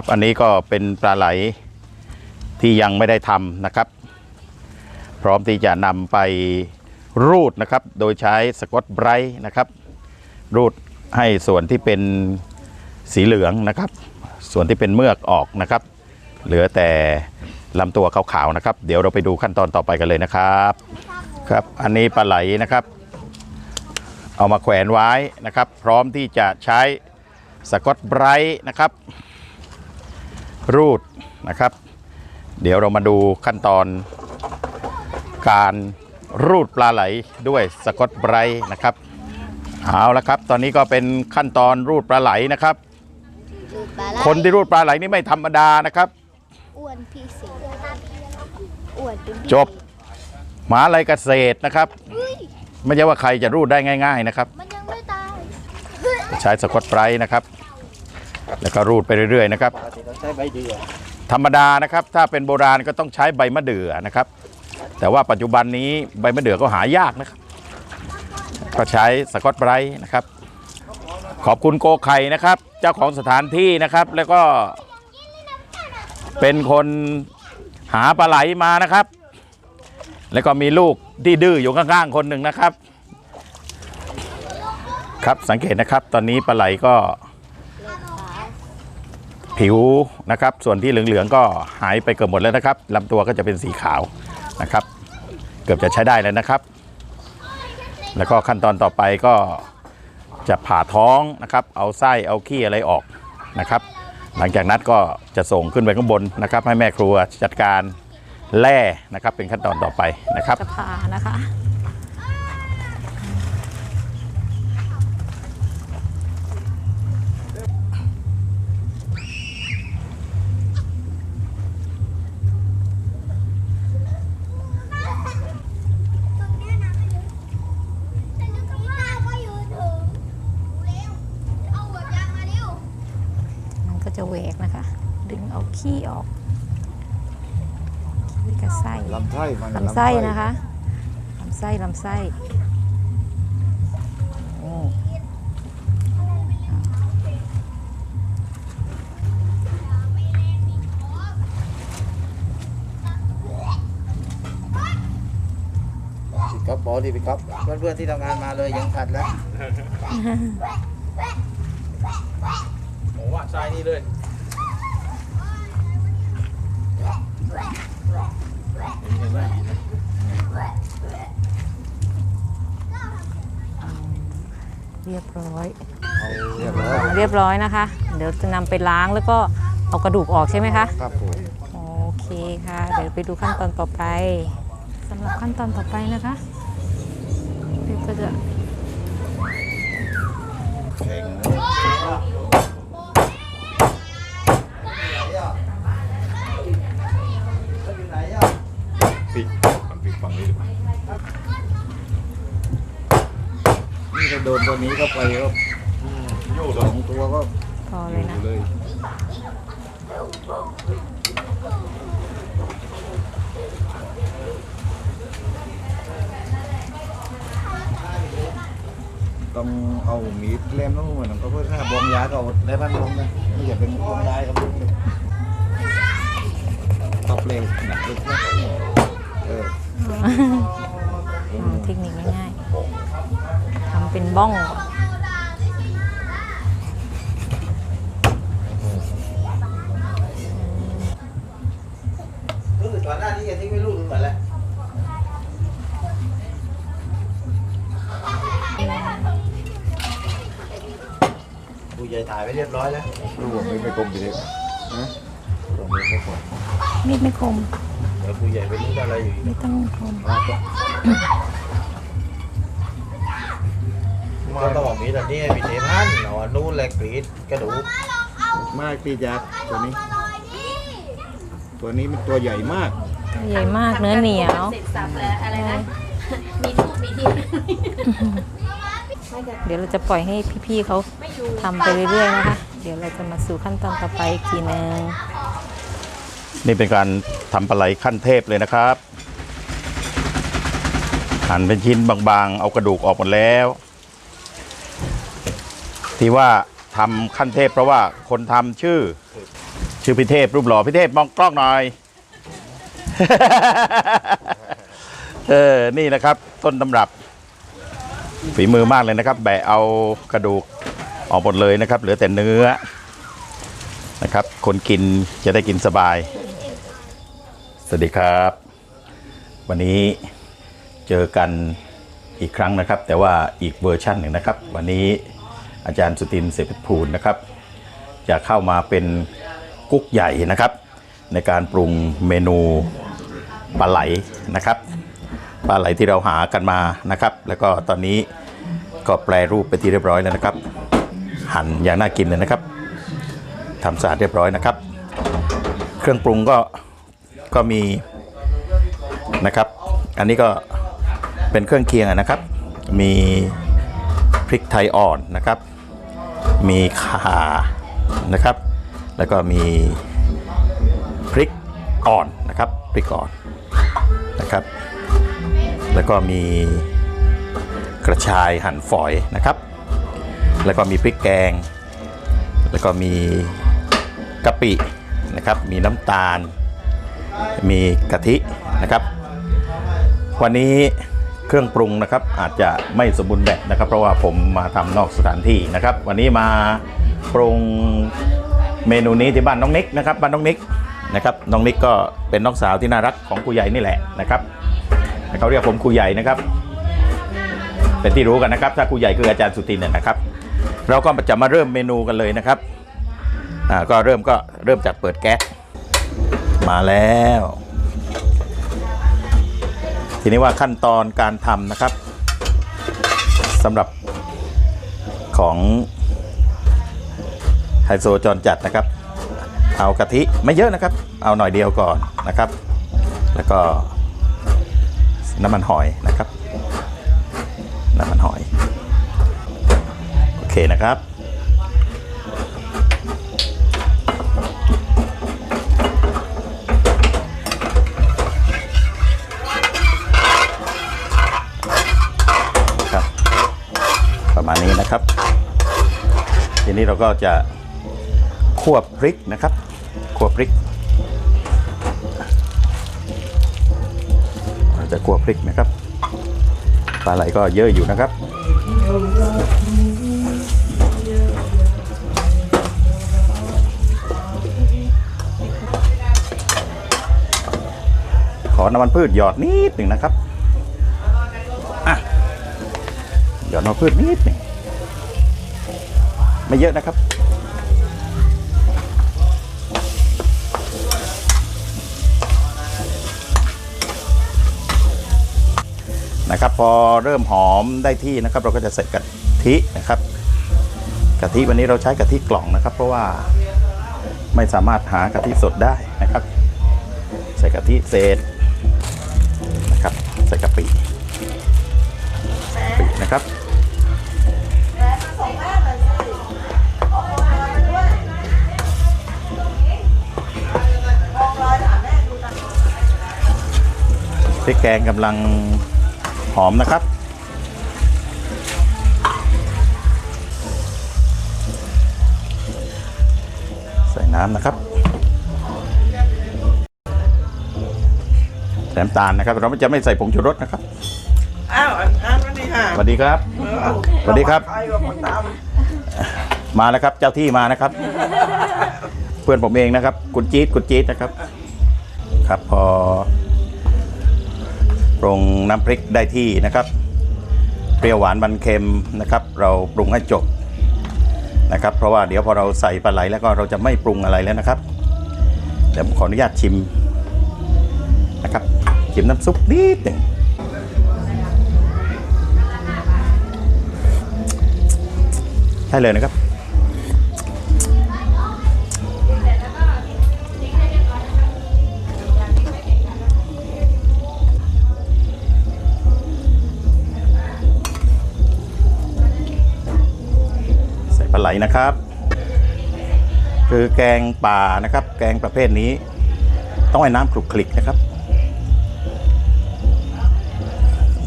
ครับ อันนี้ก็เป็นปลาไหลที่ยังไม่ได้ทำนะครับ พร้อมที่จะนำไปรูดนะครับ โดยใช้สกอตไบรท์นะครับ รูดให้ส่วนที่เป็นสีเหลืองนะครับ ส่วนที่เป็นเมือกออกนะครับ เหลือแต่ลำตัวขาวๆนะครับ เดี๋ยวเราไปดูขั้นตอนต่อไปกันเลยนะครับครับ อันนี้ปลาไหลนะครับ เอามาแขวนไว้นะครับ พร้อมที่จะใช้สกอตไบรท์นะครับ รูดนะครับ เดี๋ยวเรามาดูขั้นตอน การรูดปลาไหลด้วยสกอตไบรท์นะครับเอาละครับ ตอนนี้ก็เป็นขั้นตอนรูดปลาไหลนะครับรูดปลาไหลคนที่รูดปลาไหลนี่ไม่ธรรมดานะครับอ้วนพี่เศษอ้วนเป็นพี่จบหมหาลัยเกษตรนะครับเฮ้ยไม่ใช่ว่าใครจะรูดได้ง่าย ๆนะครับ มันยังไม่ตายใช้สกอตไบรท์นะครับ แล้วก็รูดไปเรื่อยๆนะครับธรรมดานะครับ ถ้าเป็นโบราณก็ต้องใช้ใบมะเดื่อนะครับ แต่ว่าปัจจุบันนี้ใบมะเดื่อก็หายากนะครับ ก็ใช้สกอตไบรท์นะครับ ขอบคุณโกไข่นะครับ เจ้าของสถานที่นะครับ แล้วก็เป็นคนหาปลาไหลมานะครับ แล้วก็มีลูกที่ดื้ออยู่ข้างๆคนหนึ่งนะครับ ครับสังเกตนะครับ ตอนนี้ปลาไหลก็ ผิวนะครับ ส่วนที่เหลืองๆก็หายไปเกือบหมดแล้วนะครับลำตัวก็จะเป็นสีขาวนะครับ เกือบจะใช้ได้แล้วนะครับ แล้วก็ขั้นตอนต่อไปก็จะผ่าท้องนะครับ เอาไส้เอาขี้อะไรออกนะครับ หลังจากนั้นก็จะส่งขึ้นไปข้างบนนะครับ ให้แม่ครัวจัดการแล่นะครับ เป็นขั้นตอนต่อไปนะครับจะผ่านะคะ ไส้นะคะลำไส้ลำไส้โอ้ผิดครับบอที่ผิดครับเพื่อนเพื่อนๆที่ทำงานมาเลยยังขัดแล้วผมว่าใช่นี่เลย เรียบร้อย เรียบร้อยเรียบร้อยนะคะ เดี๋ยวจะนำไปล้างแล้วก็เอากระดูกออกใช่ไหมคะ ครับผมโอเคค่ะ เดี๋ยวไปดูขั้นตอนต่อไปสำหรับขั้นตอนต่อไปนะคะเดี๋ยวก็จะปิด ดนตัวนี้เข้าไปก็โยกสองตัวก็พอเลยนะ เลยต้องเอามีดเล่มแล้วเหมือนก็เพื่อถ้าบองยาก็เอาได้พันบองนะไม่อยากเป็นบองยาครับตบเร็วหนักลึกนะเอออืมเทคนิคง่ายๆทำ เป็นบ้อง รู้สึกก่อนหน้านี้ยังทิ้งไม่รู้เหมือนแล้วผู้ใหญ่ถ่ายไปเรียบร้อยแล้วรู้ว่าไม่ไม่กลมดีเลยนะกลมไม่กลมมีดไม่คมเดี๋ยวผู้ใหญ่ไปรู้อะไรอยู่ไม่ต้องคม ก็ต้องบอกมีแต่นี่มีเทพันหนอนนู่นแหละกรีดกระดูกมากพี่ยักษ์ตัวนี้ ตัวนี้มันตัวใหญ่มาก ใหญ่มากเนื้อเหนียวเสร็จสับแล้วอะไรนะมีทูบมีที่เดี๋ยวเราจะปล่อยให้พี่ๆเขาทำไปเรื่อยๆนะคะ เดี๋ยวเราจะมาสู่ขั้นตอนต่อไปอีกทีนึงนี่เป็นการทำปลาไหลขั้นเทพเลยนะครับหั่นเป็นชิ้นบางๆ เอากระดูกออกหมดแล้ว ที่ว่าทำขั้นเทพเพราะว่าคนทำชื่อ ชื่อพิเทพรูปหล่อพิเทพมองกล้องหน่อย เออ นี่นะครับ ต้นตำรับ ฝีมือมากเลยนะครับ แบะเอากระดูกออกหมดเลยนะครับ เหลือแต่เนื้อนะครับ คนกินจะได้กินสบาย สวัสดีครับ วันนี้เจอกันอีกครั้งนะครับ แต่ว่าอีกเวอร์ชั่นหนึ่งนะครับ วันนี้ อาจารย์สุตินเสพภูลนะครับ จะเข้ามาเป็นกุ๊กใหญ่นะครับ ในการปรุงเมนูปลาไหลนะครับปลาไหลที่เราหากันมานะครับ แล้วก็ตอนนี้ก็แปลรูปไปที่เรียบร้อยแล้วนะครับ หั่นอย่างน่ากินเลยนะครับทำสะอาดเรียบร้อยนะครับ เครื่องปรุงก็ก็มีนะครับ อันนี้ก็เป็นเครื่องเคียงนะครับ มี พริกไทยอ่อนนะครับ มีข่านะครับ แล้วก็มีพริกอ่อนนะครับพริกอ่อนนะครับ แล้วก็มีกระชายหั่นฝอยนะครับ แล้วก็มีพริกแกง แล้วก็มีกะปินะครับ มีน้ำตาล มีกะทินะครับ วันนี้ เครื่องปรุงนะครับอาจจะไม่สมบูรณ์แบบนะครับ เพราะว่าผมมาทำนอกสถานที่นะครับ วันนี้มาปรุงเมนูนี้ที่บ้านน้องนิกนะครับบ้านน้องนิกนะครับน้องนิกก็เป็นน้องสาวที่น่ารักของครูใหญ่นี่แหละนะครับเขาเรียกผมครูใหญ่นะครับ เป็นที่รู้กันนะครับ ถ้าครูใหญ่คืออาจารย์สุตินเนยนะครับ เราก็จะมาเริ่มเมนูกันเลยนะครับอ่าก็เริ่มก็เริ่มจากเปิดแก๊สมาแล้ว ทีนี้ว่าขั้นตอนการทำนะครับสำหรับของไฮโซจรจัดนะครับ เอากะทิไม่เยอะนะครับ เอาหน่อยเดียวก่อนนะครับ แล้วก็น้ำมันหอยนะครับ น้ำมันหอย โอเคนะครับครับ นี้เราก็จะคั่วพริกนะครับคั่วพริกเราจะคั่วพริกนะครับปลาไหลก็เยอะอยู่นะครับขอน้ำมันพืชหยอดนิดหนึ่งนะครับ อะ หยอดน้ำมันพืชนิดหนึ่ง ไม่เยอะนะครับ นะครับ พอเริ่มหอมได้ที่นะครับ เราก็จะใส่กะทินะครับกะทิวันนี้เราใช้กะทิกล่องนะครับ เพราะว่าไม่สามารถหากะทิสดได้นะครับ ใส่กะทิเศษนะครับ ใส่กะปิกะปินะครับ ริกแกงกำลังหอมนะครับ ใส่น้ำนะครับใส่น้ำตาลนะครับ เราจะไม่ใส่ผงชูรสนะครับ อ้าวอันอันวันนี้ค่ะสวัสดีครับ สวัสดีครับ ใครก็คนตามมาแล้วครับ เจ้าที่มานะครับ เพื่อนผมเองนะครับ คุณจี๊ดคุณจี๊ดนะครับ ครับพอ ปรุงน้ำพริกได้ที่นะครับ เปรี้ยวหวานมันเค็มนะครับ เราปรุงให้จบนะครับ เพราะว่าเดี๋ยวพอเราใส่ปลาไหลแล้วก็เราจะไม่ปรุงอะไรแล้วนะครับเดี๋ยวผมขออนุญาตชิมนะครับชิมน้ำซุปนิดหนึ่งใช่เลยนะครับ นะครับ คือแกงป่านะครับ แกงประเภทนี้ ต้องให้น้ำคลุกคลิกนะครับ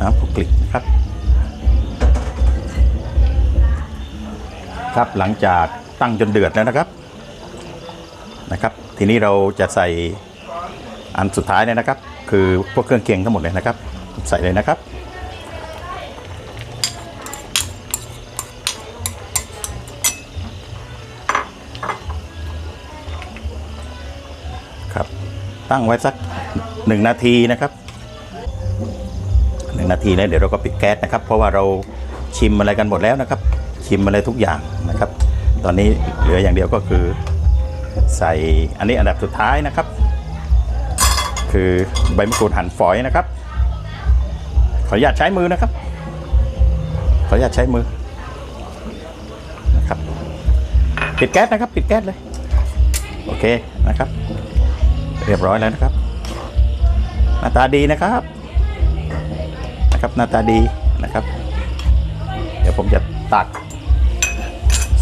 น้ำคลุกคลิกนะครับ ครับหลังจากตั้งจนเดือดแล้วนะครับนะครับ ทีนี้เราจะใส่อันสุดท้ายเนี่ยนะครับ คือพวกเครื่องเคียงทั้งหมดเลยนะครับ ใส่เลยนะครับครับ ตั้งไว้สักหนึ่งนาทีนะครับหนึ่งนาทีแล้วเดี๋ยวเราก็ปิดแก๊สนะครับ เพราะว่าเราชิมอะไรกันหมดแล้วนะครับ ชิมอะไรทุกอย่างนะครับ ตอนนี้เหลืออย่างเดียวก็คือใส่อันนี้อันดับสุดท้ายนะครับ คือใบมะกรูดหั่นฝอยนะครับ ขออนุญาตใช้มือนะครับ ขออนุญาตใช้มือนะครับปิดแก๊สนะครับ ปิดแก๊สเลย โอเคนะครับ เรียบร้อยแล้วนะครับ หน้าตาดีนะครับนะครับหน้าตาดีนะครับ เดี๋ยวผมจะตัก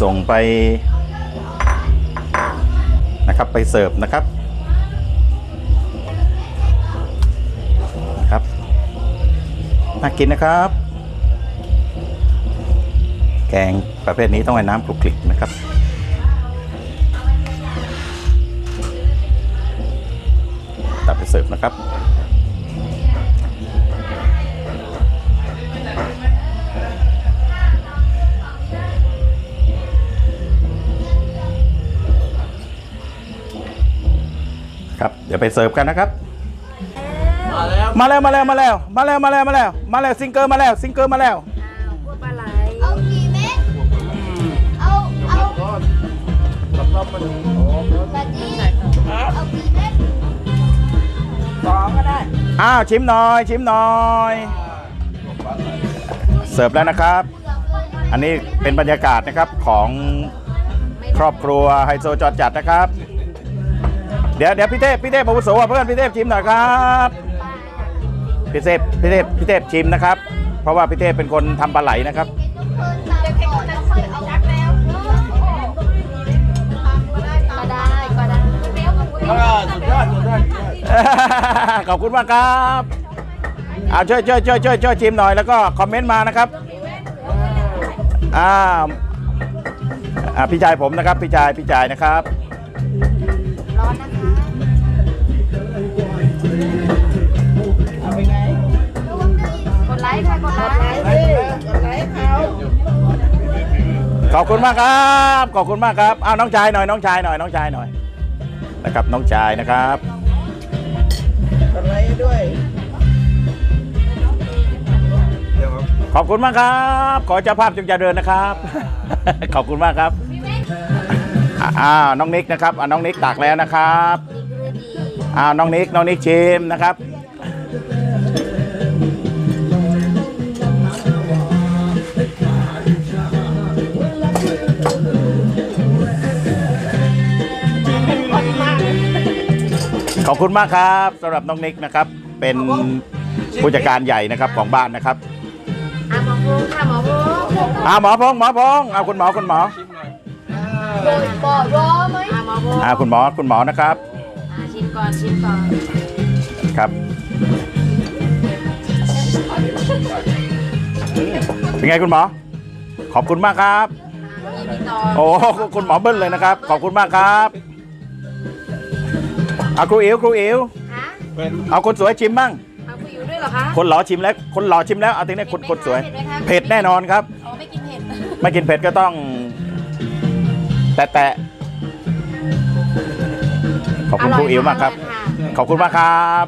ส่งไปนะครับไปเสิร์ฟนะครับนะครับน่ากินนะครับ แกงประเภทนี้ต้องให้น้ำคลุกคลิกนะครับ นะครับ ครับ เดี๋ยวไปเสิร์ฟกันนะครับ มาแล้วมาแล้วมาแล้วมาแล้วมาแล้วมาแล้วมาแล้วซิงเกิลมาแล้วซิงเกิลมาแล้วเอากี่เม็ดเอาเอาแบบนี้เอากี่เม็ด อ้าวชิมหน่อยชิมหน่อย เสิร์ฟแล้วนะครับ อันนี้เป็นบรรยากาศนะครับของครอบครัวไฮโซจอดจัดนะครับ เดี๋ยวเดี๋ยวพี่เทพพี่เทพอาวุโสเพื่อนพี่เทพชิมหน่อยครับพี่เทพพี่เทพพี่เทพชิมนะครับ เพราะว่าพี่เทพเป็นคนทำปลาไหลนะครับก็ได้ก็ได้ สุดยอดสุดยอดขอบคุณมากครับเอาช่วยช่วยช่วยช่วยช่วยชิมหน่อยแล้วก็คอมเมนต์มานะครับอ่าอ่าพี่ชายผมนะครับพี่ชายพี่ชายนะครับร้อนนะคะกดไลค์ค่ะกดไลค์ขอบคุณมากครับขอบคุณมากครับเอาน้องชายหน่อยน้องชายหน่อยน้องชายหน่อยนะครับน้องชายนะครับอะไร ด้วย ขอบคุณมากครับ ขอเจ้าภาพจงเจริญนะครับ ขอบคุณมากครับอ่าอ้าวน้องนิกนะครับอ่าน้องนิกตักแล้วนะครับอ้าวน้องนิกน้องนิกชิมนะครับ ขอบคุณมากครับสำหรับน้องนิกนะครับ เป็นผู้จัดการใหญ่นะครับของบ้านนะครับอะหมอพงค่ะหมอพงอ่าหมอพงษ์หมอพงษ์เอาคุณหมอคุณหมอโดยปอรอไหมอะหมอพงอ่าคุณหมอคุณหมอนะครับอะชิมก่อนชิมก่อนครับเป็นไงคุณหมอ ขอบคุณมากครับมีพี่ต่อโอ้คุณหมอเบิ้ลเลยนะครับ ขอบคุณมากครับ เอาครูอิ๋วครูอิ๋วฮะเอาคนสวยชิมบ้าง เอาคุยอยู่ด้วยเหรอคะคนหล่อชิมแล้ว คนหล่อชิมแล้วเอาทีนี้คนคนสวยเผ็ดไหมคะเผ็ดแน่นอนครับ อ๋อไม่กินเผ็ดไม่กินเผ็ดก็ต้อง แตะแตะขอบคุณครูอิ๋วมากครับ ขอบคุณมากครับ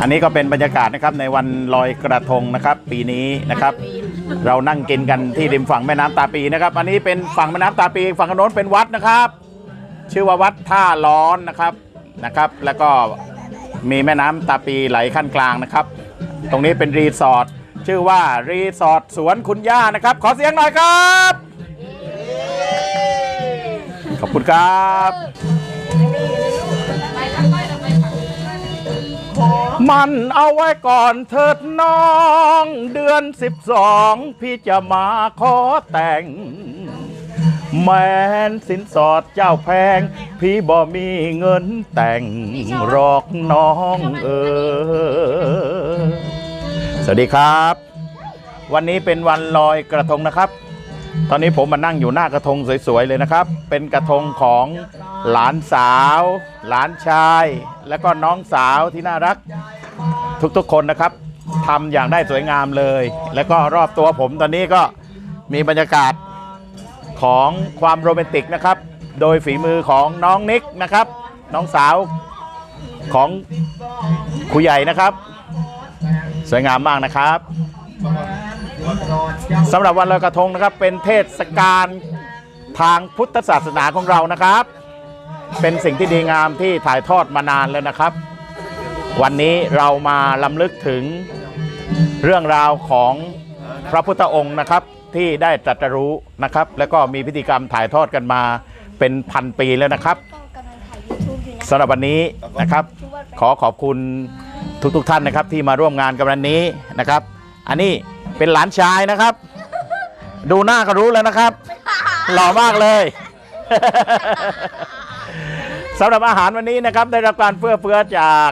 อันนี้ก็เป็นบรรยากาศนะครับในวันลอยกระทงนะครับ ปีนี้นะครับ เรานั่งกินกันที่ริมฝั่งแม่น้ำตาปีนะครับ อันนี้เป็นฝั่งแม่น้ำตาปี ฝั่งโน้นเป็นวัดนะครับ ชื่อว่าวัดท่าร้อนนะครับ นะครับ แล้วก็มีแม่น้ำตาปีไหลขั้นกลางนะครับ ตรงนี้เป็นรีสอร์ทชื่อว่ารีสอร์ทสวนคุณย่านะครับ ขอเสียงหน่อยครับ ขอบคุณครับ มันเอาไว้ก่อนเถิดน้อง เดือนสิบสองพี่จะมาขอแต่ง แมนสินสอดเจ้าแพง พี่บ่มีเงินแต่งหรอกน้องเออสวัสดีครับ วันนี้เป็นวันลอยกระทงนะครับ ตอนนี้ผมมานั่งอยู่หน้ากระทงสวยๆเลยนะครับ เป็นกระทงของหลานสาว หลานชาย และก็น้องสาวที่น่ารัก ทุกๆคนนะครับทำอย่างได้สวยงามเลย แล้วก็รอบตัวผมตอนนี้ก็มีบรรยากาศ ของความโรแมนติกนะครับ โดยฝีมือของน้องนิกนะครับ น้องสาวของครูใหญ่นะครับ สวยงามมากนะครับสำหรับวันลอยกระทงนะครับ เป็นเทศกาลทางพุทธศาสนาของเรานะครับ เป็นสิ่งที่ดีงามที่ถ่ายทอดมานานแล้วนะครับ วันนี้เรามาลำลึกถึงเรื่องราวของพระพุทธองค์นะครับ ที่ได้ตรัสรู้นะครับ แล้วก็มีพิธีกรรมถ่ายทอดกันมาเป็นพันปีแล้วนะครับกำลังถ่ายยูทูบอยู่นะสำหรับวันนี้นะครับ ขอขอบคุณทุกๆทท่านนะครับ ที่มาร่วมงานกับวันนี้นะครับ อันนี้เป็นหลานชายนะครับ ดูหน้าก็รู้แล้วนะครับ หล่อมากเลยสำหรับอาหารวันนี้นะครับ ได้รับการเฟื้อเฟื้อจาก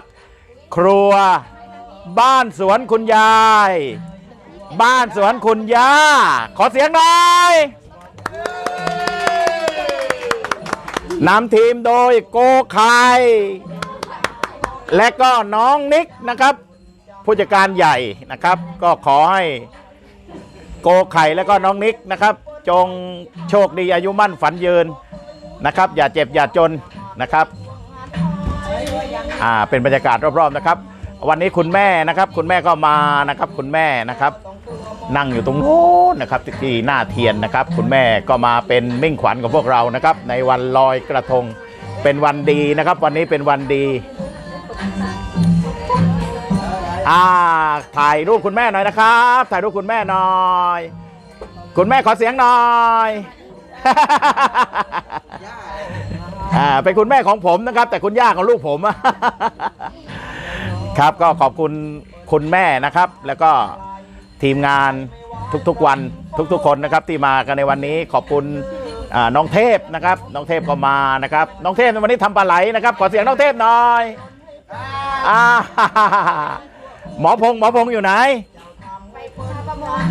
ครัวบ้านสวนคุณยาย บ้านสวนคุณย่า ขอเสียงหน่อยนำทีมโดยโกไคและก็น้องนิกนะครับ ผู้จัดการใหญ่นะครับ ก็ขอให้โกไข่และก็น้องนิกนะครับ จงโชคดีอายุมั่นฝันยืนนะครับ อย่าเจ็บอย่าจนนะครับอ่าเป็นบรรยากาศรอบๆนะครับ วันนี้คุณแม่นะครับ คุณแม่ก็มานะครับ คุณแม่นะครับ นั่งอยู่ตรงโน้นนะครับที่หน้าเทียนนะครับ คุณแม่ก็มาเป็นมิ่งขวัญของพวกเรานะครับ ในวันลอยกระทงเป็นวันดีนะครับ วันนี้เป็นวันดีอ่าถ่ายรูปคุณแม่หน่อยนะครับ ถ่ายรูปคุณแม่หน่อย คุณแม่ขอเสียงหน่อยอ่าเป็นคุณแม่ของผมนะครับ แต่คุณย่าของลูกผมครับก็ขอบคุณคุณแม่นะครับ แล้วก็ ทีมงานทุกๆวันทุกๆคนนะครับที่มากันในวันนี้ขอบคุณอ่าน้องเทพนะครับ น้องเทพก็มานะครับ น้องเทพในวันนี้ทำปลาไหลนะครับขอเสียงน้องเทพหน่อยอ่าหมอพงษ์หมอพงษ์อยู่ไหน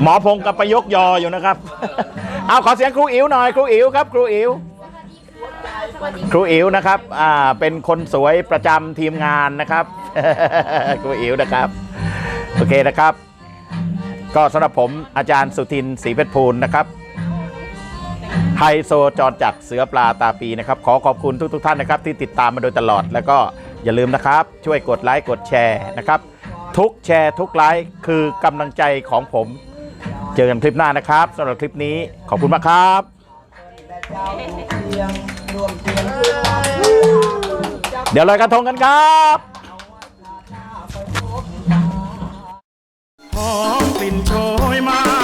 หมอพงษ์กับประยกยออยู่นะครับ เอาขอเสียงครูอิ๋วหน่อยครูอิ๋วครับ ครูอิ๋วครูอิ๋วนะครับอ่าเป็นคนสวยประจำทีมงานนะครับ ครูอิ๋วนะครับ โอเคนะครับ ก็สำหรับผมอาจารย์สุทินศรีเพชรพูลนะครับไฮโซจรจักเสือปลาตาปีนะครับ ขอขอบคุณทุกๆทท่านนะครับ ที่ติดตามมาโดยตลอด แล้วก็อย่าลืมนะครับ ช่วยกดไลค์กดแชร์นะครับ ทุกแชร์ทุกไลค์คือกำลังใจของผม เจอกันคลิปหน้านะครับสำหรับคลิปนี้ขอบคุณมากครับเดี๋ยวลอยกระทงกันครับ กลิ่นโชยมา